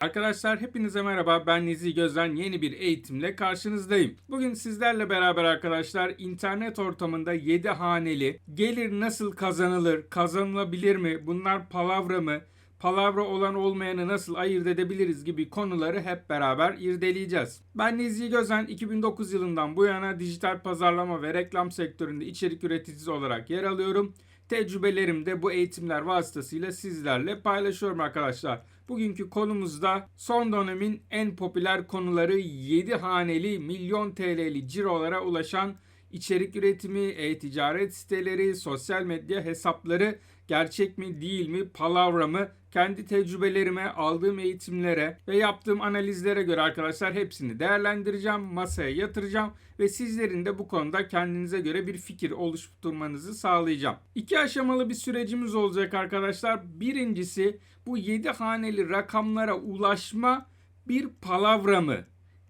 Arkadaşlar hepinize merhaba. Ben Nizi Gözden yeni bir eğitimle karşınızdayım. Bugün sizlerle beraber arkadaşlar internet ortamında 7 haneli gelir nasıl kazanılır, kazanılabilir mi, bunlar palavra mı, palavra olan olmayanı nasıl ayırt edebiliriz gibi konuları hep beraber irdeleyeceğiz. Ben Nizi Gözen 2009 yılından bu yana dijital pazarlama ve reklam sektöründe içerik üreticisi olarak yer alıyorum. Tecrübelerimi de bu eğitimler vasıtasıyla sizlerle paylaşıyorum arkadaşlar. Bugünkü konumuzda son dönemin en popüler konuları 7 haneli milyon TL'li cirolara ulaşan içerik üretimi, e-ticaret siteleri, sosyal medya hesapları gerçek mi değil mi, palavra mı? Kendi tecrübelerime, aldığım eğitimlere ve yaptığım analizlere göre arkadaşlar hepsini değerlendireceğim, masaya yatıracağım ve sizlerin de bu konuda kendinize göre bir fikir oluşturmanızı sağlayacağım. İki aşamalı bir sürecimiz olacak arkadaşlar. Birincisi bu 7 haneli rakamlara ulaşma bir palavra mı?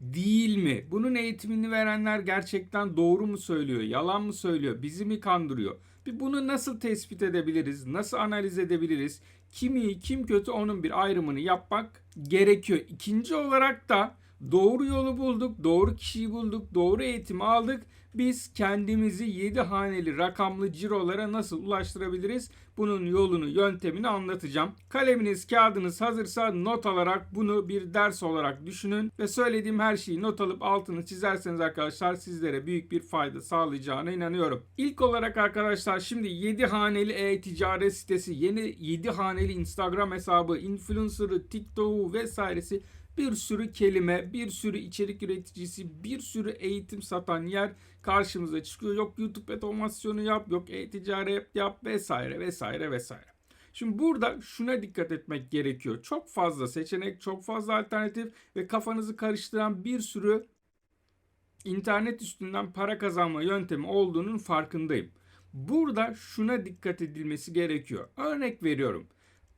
Değil mi? Bunun eğitimini verenler gerçekten doğru mu söylüyor, yalan mı söylüyor, bizi mi kandırıyor? Bir bunu nasıl tespit edebiliriz, nasıl analiz edebiliriz? Kim iyi, kim kötü onun bir ayrımını yapmak gerekiyor. İkinci olarak da doğru yolu bulduk, doğru kişiyi bulduk, doğru eğitimi aldık. Biz kendimizi 7 haneli rakamlı cirolara nasıl ulaştırabiliriz? Bunun yolunu, yöntemini anlatacağım. Kaleminiz, kağıdınız hazırsa not alarak bunu bir ders olarak düşünün ve söylediğim her şeyi not alıp altını çizerseniz arkadaşlar sizlere büyük bir fayda sağlayacağına inanıyorum. İlk olarak arkadaşlar şimdi 7 haneli e-ticaret sitesi, yeni 7 haneli Instagram hesabı, influencer'ı, TikTok'u vesairesi bir sürü kelime, bir sürü içerik üreticisi, bir sürü eğitim satan yer karşımıza çıkıyor. Yok YouTube otomasyonu yap, yok e-ticaret yap vesaire vesaire vesaire. Şimdi burada şuna dikkat etmek gerekiyor. Çok fazla seçenek, çok fazla alternatif ve kafanızı karıştıran bir sürü internet üstünden para kazanma yöntemi olduğunun farkındayım. Burada şuna dikkat edilmesi gerekiyor. Örnek veriyorum.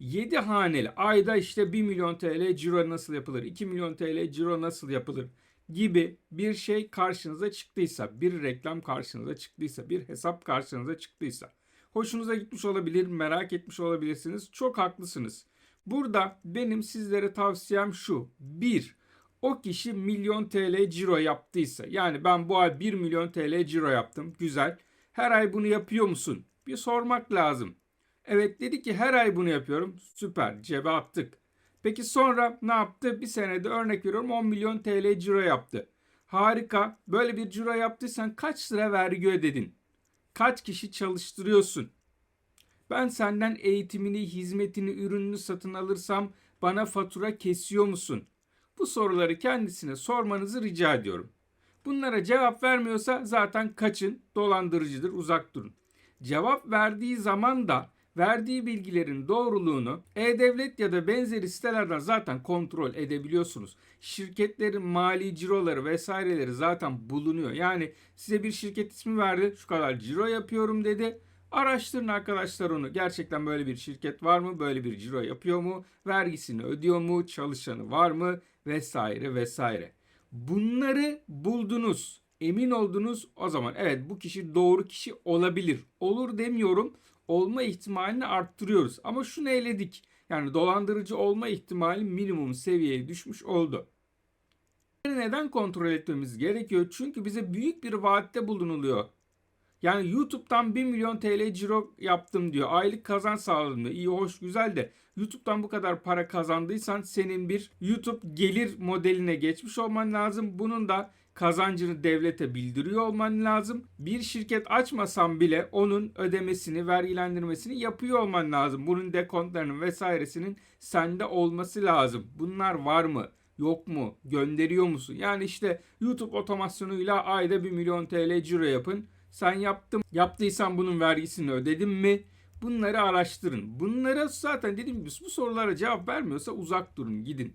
7 haneli ayda işte 1 milyon TL ciro nasıl yapılır? 2 milyon TL ciro nasıl yapılır? gibi bir şey karşınıza çıktıysa, bir reklam karşınıza çıktıysa, bir hesap karşınıza çıktıysa, hoşunuza gitmiş olabilir, merak etmiş olabilirsiniz. Çok haklısınız. Burada benim sizlere tavsiyem şu. 1. O kişi milyon TL ciro yaptıysa, yani ben bu ay 1 milyon TL ciro yaptım. Güzel. Her ay bunu yapıyor musun? Bir sormak lazım. Evet dedi ki her ay bunu yapıyorum. Süper cebe attık. Peki sonra ne yaptı? Bir senede örnek veriyorum 10 milyon TL ciro yaptı. Harika. Böyle bir ciro yaptıysan kaç lira vergi ödedin? Kaç kişi çalıştırıyorsun? Ben senden eğitimini, hizmetini, ürününü satın alırsam bana fatura kesiyor musun? Bu soruları kendisine sormanızı rica ediyorum. Bunlara cevap vermiyorsa zaten kaçın, dolandırıcıdır, uzak durun. Cevap verdiği zaman da verdiği bilgilerin doğruluğunu e-devlet ya da benzeri sitelerden zaten kontrol edebiliyorsunuz. Şirketlerin mali ciroları vesaireleri zaten bulunuyor. Yani size bir şirket ismi verdi, şu kadar ciro yapıyorum dedi. Araştırın arkadaşlar onu. Gerçekten böyle bir şirket var mı? Böyle bir ciro yapıyor mu? Vergisini ödüyor mu? Çalışanı var mı? Vesaire vesaire. Bunları buldunuz. Emin oldunuz. O zaman evet bu kişi doğru kişi olabilir. Olur demiyorum olma ihtimalini arttırıyoruz. Ama şunu eledik. Yani dolandırıcı olma ihtimali minimum seviyeye düşmüş oldu. Neden kontrol etmemiz gerekiyor? Çünkü bize büyük bir vaatte bulunuluyor. Yani YouTube'dan 1 milyon TL ciro yaptım diyor. Aylık kazanç sağladım diyor. İyi hoş güzel de YouTube'dan bu kadar para kazandıysan senin bir YouTube gelir modeline geçmiş olman lazım. Bunun da kazancını devlete bildiriyor olman lazım. Bir şirket açmasan bile onun ödemesini, vergilendirmesini yapıyor olman lazım. Bunun dekontlarının vesairesinin sende olması lazım. Bunlar var mı? Yok mu? Gönderiyor musun? Yani işte YouTube otomasyonuyla ayda 1 milyon TL ciro yapın. Sen yaptın, yaptıysan bunun vergisini ödedin mi? Bunları araştırın. Bunlara zaten dediğim gibi bu sorulara cevap vermiyorsa uzak durun, gidin.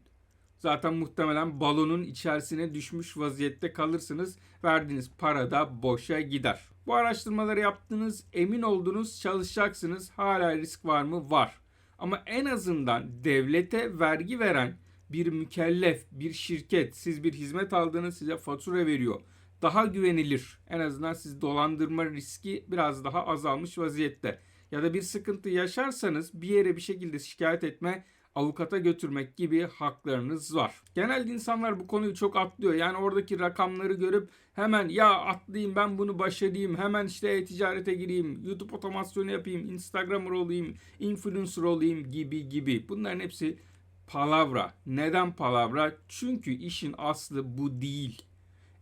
Zaten muhtemelen balonun içerisine düşmüş vaziyette kalırsınız. Verdiğiniz para da boşa gider. Bu araştırmaları yaptınız, emin oldunuz, çalışacaksınız. Hala risk var mı? Var. Ama en azından devlete vergi veren bir mükellef, bir şirket, siz bir hizmet aldığınız size fatura veriyor. Daha güvenilir. En azından siz dolandırma riski biraz daha azalmış vaziyette. Ya da bir sıkıntı yaşarsanız bir yere bir şekilde şikayet etme avukata götürmek gibi haklarınız var. Genelde insanlar bu konuyu çok atlıyor. Yani oradaki rakamları görüp hemen ya atlayayım ben bunu başarayım hemen işte e-ticarete gireyim, YouTube otomasyonu yapayım, Instagramer olayım, influencer olayım gibi gibi. Bunların hepsi palavra. Neden palavra? Çünkü işin aslı bu değil.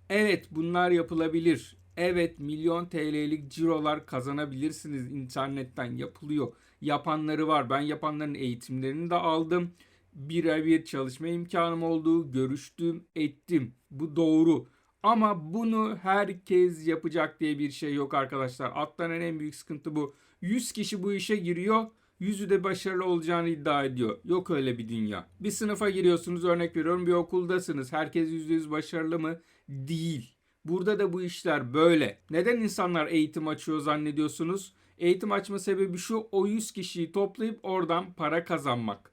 Evet bunlar yapılabilir. Evet milyon TL'lik cirolar kazanabilirsiniz internetten yapılıyor. Yapanları var. Ben yapanların eğitimlerini de aldım. Birebir çalışma imkanım oldu. Görüştüm, ettim. Bu doğru. Ama bunu herkes yapacak diye bir şey yok arkadaşlar. Atlanan en büyük sıkıntı bu. 100 kişi bu işe giriyor. Yüzü de başarılı olacağını iddia ediyor. Yok öyle bir dünya. Bir sınıfa giriyorsunuz örnek veriyorum bir okuldasınız. Herkes %100 başarılı mı? Değil. Burada da bu işler böyle. Neden insanlar eğitim açıyor zannediyorsunuz? Eğitim açma sebebi şu o 100 kişiyi toplayıp oradan para kazanmak.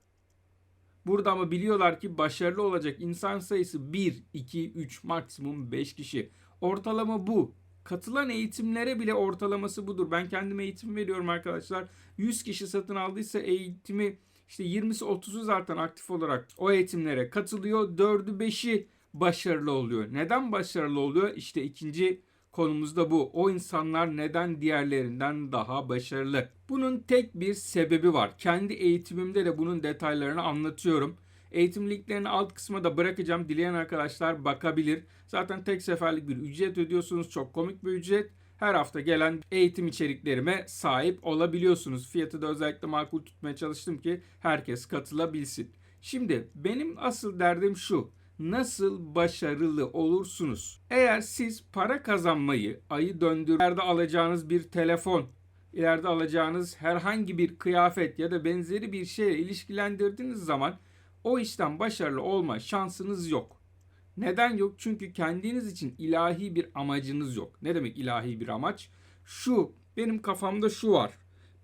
Burada ama biliyorlar ki başarılı olacak insan sayısı 1, 2, 3 maksimum 5 kişi. Ortalama bu. Katılan eğitimlere bile ortalaması budur. Ben kendim eğitim veriyorum arkadaşlar. 100 kişi satın aldıysa eğitimi işte 20'si 30'u zaten aktif olarak o eğitimlere katılıyor. 4'ü 5'i başarılı oluyor. Neden başarılı oluyor? İşte ikinci konumuz da bu. O insanlar neden diğerlerinden daha başarılı? Bunun tek bir sebebi var. Kendi eğitimimde de bunun detaylarını anlatıyorum. Eğitim linklerini alt kısma da bırakacağım. Dileyen arkadaşlar bakabilir. Zaten tek seferlik bir ücret ödüyorsunuz. Çok komik bir ücret. Her hafta gelen eğitim içeriklerime sahip olabiliyorsunuz. Fiyatı da özellikle makul tutmaya çalıştım ki herkes katılabilsin. Şimdi benim asıl derdim şu nasıl başarılı olursunuz? Eğer siz para kazanmayı ayı döndürülerde alacağınız bir telefon, ileride alacağınız herhangi bir kıyafet ya da benzeri bir şeyle ilişkilendirdiğiniz zaman o işten başarılı olma şansınız yok. Neden yok? Çünkü kendiniz için ilahi bir amacınız yok. Ne demek ilahi bir amaç? Şu, benim kafamda şu var.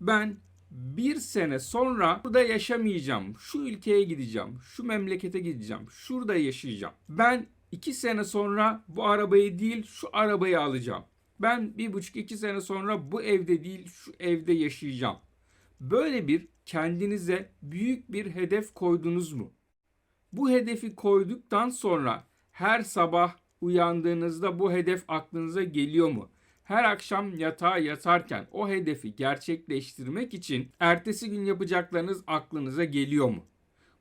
Ben bir sene sonra burada yaşamayacağım. Şu ülkeye gideceğim. Şu memlekete gideceğim. Şurada yaşayacağım. Ben iki sene sonra bu arabayı değil şu arabayı alacağım. Ben bir buçuk iki sene sonra bu evde değil şu evde yaşayacağım. Böyle bir kendinize büyük bir hedef koydunuz mu? Bu hedefi koyduktan sonra her sabah uyandığınızda bu hedef aklınıza geliyor mu? Her akşam yatağa yatarken o hedefi gerçekleştirmek için ertesi gün yapacaklarınız aklınıza geliyor mu?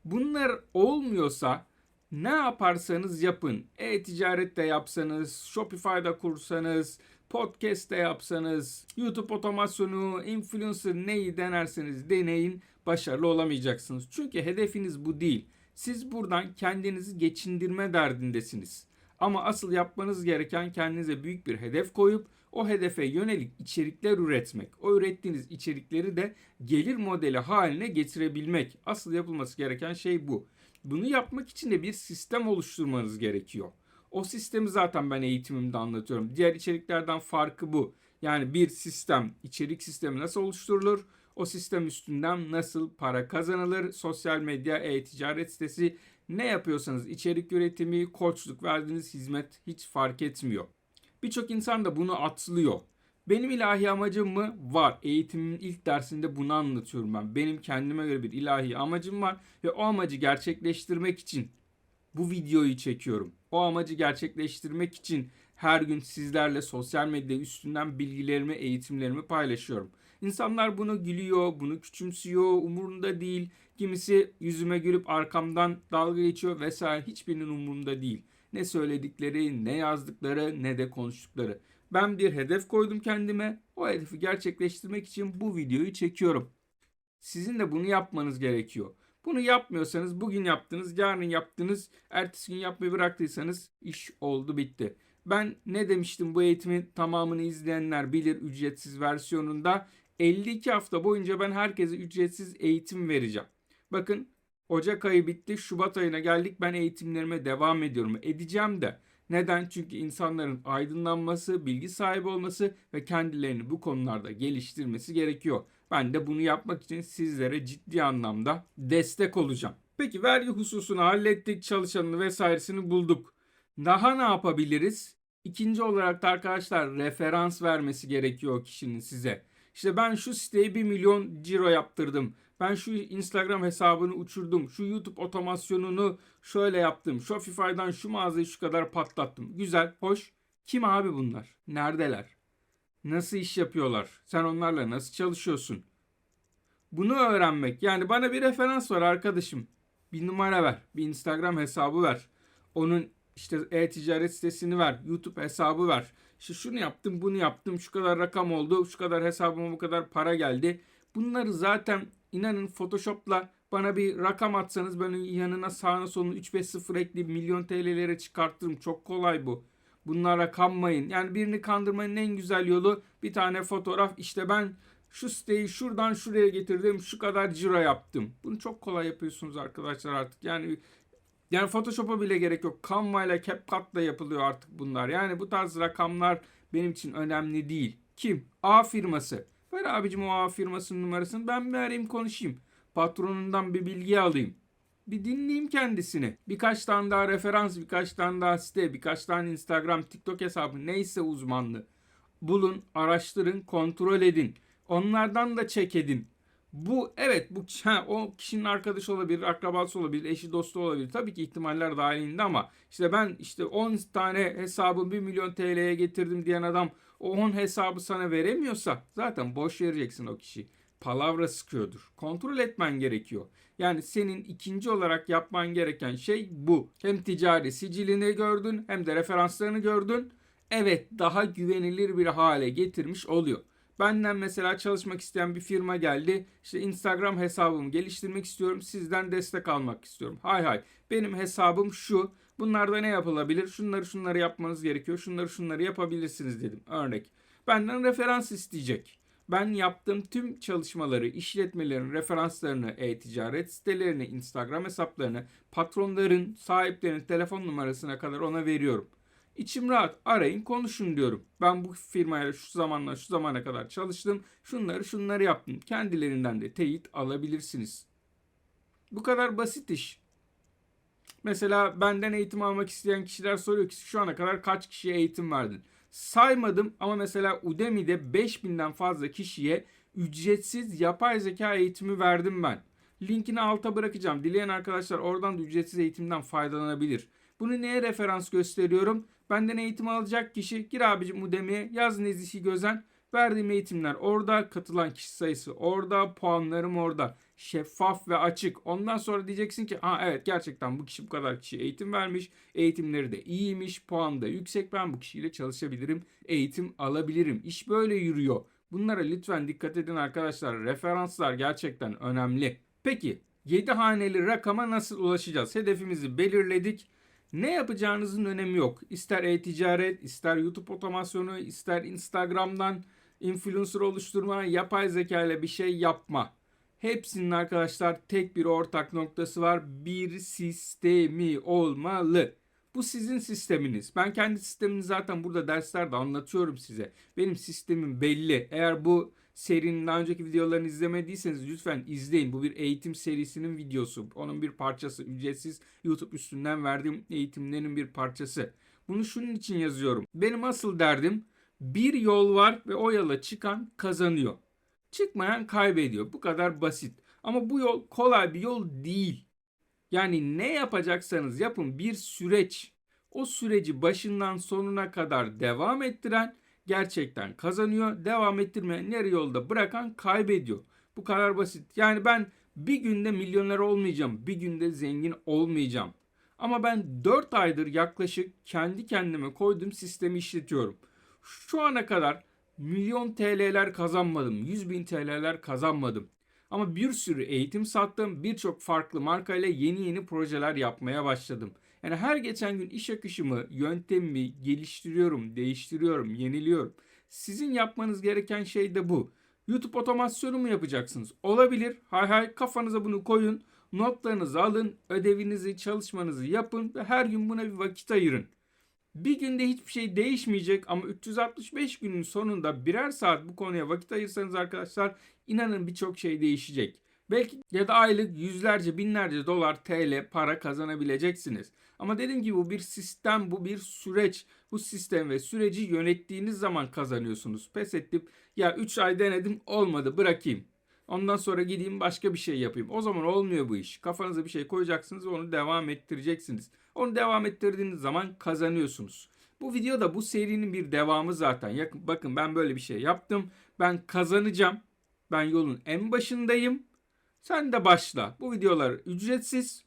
Bunlar olmuyorsa ne yaparsanız yapın. E-ticaret de yapsanız, Shopify'da kursanız, podcast de yapsanız, YouTube otomasyonu, influencer neyi denerseniz deneyin başarılı olamayacaksınız. Çünkü hedefiniz bu değil. Siz buradan kendinizi geçindirme derdindesiniz. Ama asıl yapmanız gereken kendinize büyük bir hedef koyup o hedefe yönelik içerikler üretmek. O ürettiğiniz içerikleri de gelir modeli haline getirebilmek. Asıl yapılması gereken şey bu. Bunu yapmak için de bir sistem oluşturmanız gerekiyor. O sistemi zaten ben eğitimimde anlatıyorum. Diğer içeriklerden farkı bu. Yani bir sistem, içerik sistemi nasıl oluşturulur? O sistem üstünden nasıl para kazanılır? Sosyal medya, e-ticaret sitesi ne yapıyorsanız içerik üretimi, koçluk verdiğiniz hizmet hiç fark etmiyor. Birçok insan da bunu atlıyor. Benim ilahi amacım mı? Var. Eğitimin ilk dersinde bunu anlatıyorum ben. Benim kendime göre bir ilahi amacım var ve o amacı gerçekleştirmek için bu videoyu çekiyorum. O amacı gerçekleştirmek için her gün sizlerle sosyal medya üstünden bilgilerimi, eğitimlerimi paylaşıyorum. İnsanlar bunu gülüyor, bunu küçümsüyor, umurunda değil. Kimisi yüzüme gülüp arkamdan dalga geçiyor vesaire hiçbirinin umurunda değil. Ne söyledikleri, ne yazdıkları, ne de konuştukları. Ben bir hedef koydum kendime. O hedefi gerçekleştirmek için bu videoyu çekiyorum. Sizin de bunu yapmanız gerekiyor. Bunu yapmıyorsanız bugün yaptınız, yarın yaptınız, ertesi gün yapmayı bıraktıysanız iş oldu bitti. Ben ne demiştim bu eğitimin tamamını izleyenler bilir ücretsiz versiyonunda 52 hafta boyunca ben herkese ücretsiz eğitim vereceğim. Bakın Ocak ayı bitti, Şubat ayına geldik. Ben eğitimlerime devam ediyorum. Edeceğim de. Neden? Çünkü insanların aydınlanması, bilgi sahibi olması ve kendilerini bu konularda geliştirmesi gerekiyor. Ben de bunu yapmak için sizlere ciddi anlamda destek olacağım. Peki vergi hususunu hallettik, çalışanını vesairesini bulduk. Daha ne yapabiliriz? İkinci olarak da arkadaşlar referans vermesi gerekiyor kişinin size. İşte ben şu siteye 1 milyon ciro yaptırdım. Ben şu Instagram hesabını uçurdum. Şu YouTube otomasyonunu şöyle yaptım. Shopify'dan şu mağazayı şu kadar patlattım. Güzel, hoş. Kim abi bunlar? Neredeler? Nasıl iş yapıyorlar? Sen onlarla nasıl çalışıyorsun? Bunu öğrenmek. Yani bana bir referans var arkadaşım. Bir numara ver. Bir Instagram hesabı ver. Onun işte e-ticaret sitesini ver. YouTube hesabı ver. İşte şunu yaptım, bunu yaptım. Şu kadar rakam oldu. Şu kadar hesabıma bu kadar para geldi. Bunları zaten inanın Photoshop'la bana bir rakam atsanız ben yanına sağına soluna 3-5-0 ekleyip milyon TL'lere çıkartırım. Çok kolay bu. Bunlara kanmayın. Yani birini kandırmanın en güzel yolu bir tane fotoğraf. İşte ben şu siteyi şuradan şuraya getirdim. Şu kadar ciro yaptım. Bunu çok kolay yapıyorsunuz arkadaşlar artık. Yani yani Photoshop'a bile gerek yok. Canva ile CapCut'la yapılıyor artık bunlar. Yani bu tarz rakamlar benim için önemli değil. Kim? A firması. Ver abicim o A firmasının numarasını. Ben bir arayayım konuşayım. Patronundan bir bilgi alayım. Bir dinleyeyim kendisini. Birkaç tane daha referans, birkaç tane daha site, birkaç tane Instagram, TikTok hesabı neyse uzmanlığı. Bulun, araştırın, kontrol edin. Onlardan da çek edin. Bu evet bu ha, o kişinin arkadaşı olabilir, akrabası olabilir, eşi dostu olabilir. Tabii ki ihtimaller dahilinde ama işte ben işte 10 tane hesabı 1 milyon TL'ye getirdim diyen adam o 10 hesabı sana veremiyorsa zaten boş vereceksin o kişi. Palavra sıkıyordur. Kontrol etmen gerekiyor. Yani senin ikinci olarak yapman gereken şey bu. Hem ticari sicilini gördün hem de referanslarını gördün. Evet daha güvenilir bir hale getirmiş oluyor. Benden mesela çalışmak isteyen bir firma geldi. İşte Instagram hesabımı geliştirmek istiyorum. Sizden destek almak istiyorum. Hay hay. Benim hesabım şu. Bunlarda ne yapılabilir? Şunları şunları yapmanız gerekiyor. Şunları şunları yapabilirsiniz dedim. Örnek. Benden referans isteyecek. Ben yaptığım tüm çalışmaları, işletmelerin referanslarını, e-ticaret sitelerini, Instagram hesaplarını, patronların, sahiplerin telefon numarasına kadar ona veriyorum. İçim rahat. Arayın konuşun diyorum. Ben bu firmaya şu zamanla şu zamana kadar çalıştım. Şunları şunları yaptım. Kendilerinden de teyit alabilirsiniz. Bu kadar basit iş. Mesela benden eğitim almak isteyen kişiler soruyor ki şu ana kadar kaç kişiye eğitim verdin? Saymadım ama mesela Udemy'de 5000'den fazla kişiye ücretsiz yapay zeka eğitimi verdim ben. Linkini alta bırakacağım. Dileyen arkadaşlar oradan da ücretsiz eğitimden faydalanabilir. Bunu neye referans gösteriyorum? Benden eğitim alacak kişi gir abicim Udemy'ye yaz Nezih Gözen. Verdiğim eğitimler orada, katılan kişi sayısı orada, puanlarım orada. Şeffaf ve açık. Ondan sonra diyeceksin ki ha evet gerçekten bu kişi bu kadar kişi eğitim vermiş. Eğitimleri de iyiymiş, puan da yüksek. Ben bu kişiyle çalışabilirim, eğitim alabilirim. İş böyle yürüyor. Bunlara lütfen dikkat edin arkadaşlar. Referanslar gerçekten önemli. Peki 7 haneli rakama nasıl ulaşacağız? Hedefimizi belirledik. Ne yapacağınızın önemi yok. İster e-ticaret, ister YouTube otomasyonu, ister Instagram'dan influencer oluşturma, yapay zeka ile bir şey yapma. Hepsinin arkadaşlar tek bir ortak noktası var. Bir sistemi olmalı. Bu sizin sisteminiz. Ben kendi sistemini zaten burada derslerde anlatıyorum size. Benim sistemim belli. Eğer bu serinin daha önceki videolarını izlemediyseniz lütfen izleyin. Bu bir eğitim serisinin videosu. Onun bir parçası. Ücretsiz YouTube üstünden verdiğim eğitimlerin bir parçası. Bunu şunun için yazıyorum. Benim asıl derdim bir yol var ve o yola çıkan kazanıyor. Çıkmayan kaybediyor. Bu kadar basit. Ama bu yol kolay bir yol değil. Yani ne yapacaksanız yapın bir süreç. O süreci başından sonuna kadar devam ettiren gerçekten kazanıyor. Devam ettirmeyen yarı yolda bırakan kaybediyor. Bu kadar basit. Yani ben bir günde milyoner olmayacağım. Bir günde zengin olmayacağım. Ama ben 4 aydır yaklaşık kendi kendime koyduğum sistemi işletiyorum. Şu ana kadar milyon TL'ler kazanmadım. 100 bin TL'ler kazanmadım. Ama bir sürü eğitim sattım. Birçok farklı markayla yeni yeni projeler yapmaya başladım. Yani her geçen gün iş akışımı, yöntemimi geliştiriyorum, değiştiriyorum, yeniliyorum. Sizin yapmanız gereken şey de bu. YouTube otomasyonu mu yapacaksınız? Olabilir. Hay hay kafanıza bunu koyun. Notlarınızı alın, ödevinizi, çalışmanızı yapın ve her gün buna bir vakit ayırın. Bir günde hiçbir şey değişmeyecek ama 365 günün sonunda birer saat bu konuya vakit ayırsanız arkadaşlar inanın birçok şey değişecek. Belki ya da aylık yüzlerce binlerce dolar TL para kazanabileceksiniz. Ama dediğim gibi bu bir sistem, bu bir süreç. Bu sistem ve süreci yönettiğiniz zaman kazanıyorsunuz. Pes edip ya 3 ay denedim olmadı bırakayım. Ondan sonra gideyim başka bir şey yapayım. O zaman olmuyor bu iş. Kafanıza bir şey koyacaksınız ve onu devam ettireceksiniz. Onu devam ettirdiğiniz zaman kazanıyorsunuz. Bu video da bu serinin bir devamı zaten. Yakın, bakın ben böyle bir şey yaptım. Ben kazanacağım. Ben yolun en başındayım. Sen de başla. Bu videolar ücretsiz.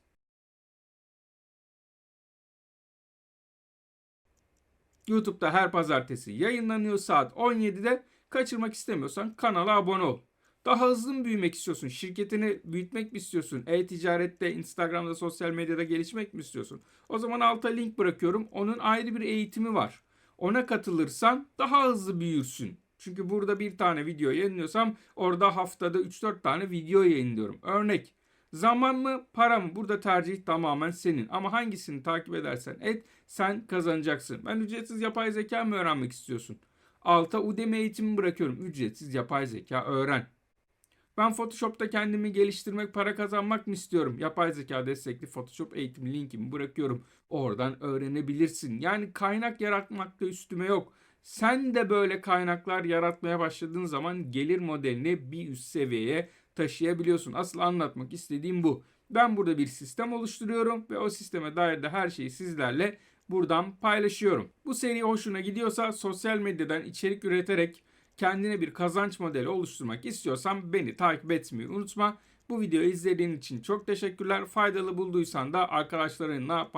YouTube'da her pazartesi yayınlanıyor saat 17'de. Kaçırmak istemiyorsan kanala abone ol. Daha hızlı mı büyümek istiyorsun? Şirketini büyütmek mi istiyorsun? E-ticarette, Instagram'da, sosyal medyada gelişmek mi istiyorsun? O zaman alta link bırakıyorum. Onun ayrı bir eğitimi var. Ona katılırsan daha hızlı büyürsün. Çünkü burada bir tane video yayınlıyorsam orada haftada 3-4 tane video yayınlıyorum. Örnek Zaman mı para mı? Burada tercih tamamen senin. Ama hangisini takip edersen et sen kazanacaksın. Ben ücretsiz yapay zeka mı öğrenmek istiyorsun? Alta Udemy eğitimi bırakıyorum. Ücretsiz yapay zeka öğren. Ben Photoshop'ta kendimi geliştirmek, para kazanmak mı istiyorum? Yapay zeka destekli Photoshop eğitimi linkimi bırakıyorum. Oradan öğrenebilirsin. Yani kaynak yaratmakta üstüme yok. Sen de böyle kaynaklar yaratmaya başladığın zaman gelir modelini bir üst seviyeye taşıyabiliyorsun. Asıl anlatmak istediğim bu. Ben burada bir sistem oluşturuyorum ve o sisteme dair de her şeyi sizlerle buradan paylaşıyorum. Bu seri hoşuna gidiyorsa sosyal medyadan içerik üreterek kendine bir kazanç modeli oluşturmak istiyorsan beni takip etmeyi unutma. Bu videoyu izlediğin için çok teşekkürler. Faydalı bulduysan da arkadaşlarınla